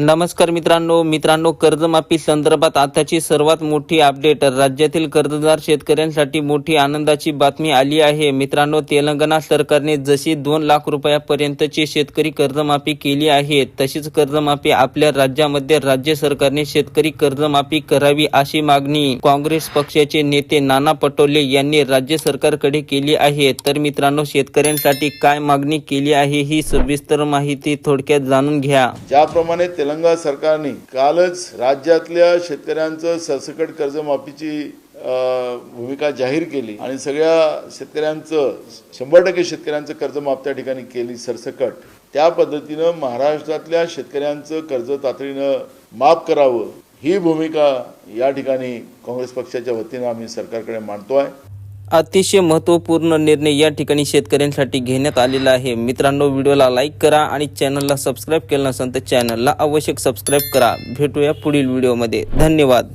नमस्कार मित्रांनो मित्रांनो कर्जमाफी संदर्भात आताची सर्वात मोठी अपडेट राज्यातील कर्जदार शेतकऱ्यांसाठी मोठी आनंदाची बातमी आली आहे. मित्रांनो तेलंगणा सरकारने जशी दोन लाख रुपयापर्यंतची शेतकरी कर्जमाफी केली आहे तशीच कर्जमाफी आपल्या राज्यामध्ये राज्य सरकारने शेतकरी कर्जमाफी करावी अशी मागणी काँग्रेस पक्षाचे नेते नाना पटोले यांनी राज्य सरकारकडे केली आहे. तर मित्रांनो शेतकऱ्यांसाठी काय मागणी केली आहे ही सविस्तर माहिती थोडक्यात जाणून घ्या. ज्याप्रमाणे तेलंगणा सरकारने कालच राज्यातल्या शेतकऱ्यांचं सरसकट कर्जमाफीची भूमिका जाहीर केली आणि सगळ्या शेतकऱ्यांचं शंभर टक्के शेतकऱ्यांचं कर्जमाफ त्या ठिकाणी केली सरसकट. त्या पद्धतीनं महाराष्ट्रातल्या शेतकऱ्यांचं कर्ज तातडीनं माफ करावं ही भूमिका या ठिकाणी काँग्रेस पक्षाच्या वतीनं आम्ही सरकारकडे मांडतो आहे. अतिशय महत्त्वपूर्ण निर्णय या ठिकाणी शेतकऱ्यांसाठी घेण्यात आलेला आहे. मित्रांनो व्हिडिओला लाईक करा आणि चॅनलला सबस्क्राईब केलं नसेल तर चॅनलला आवश्यक सबस्क्राईब करा. भेटूया पुढील व्हिडिओमध्ये धन्यवाद.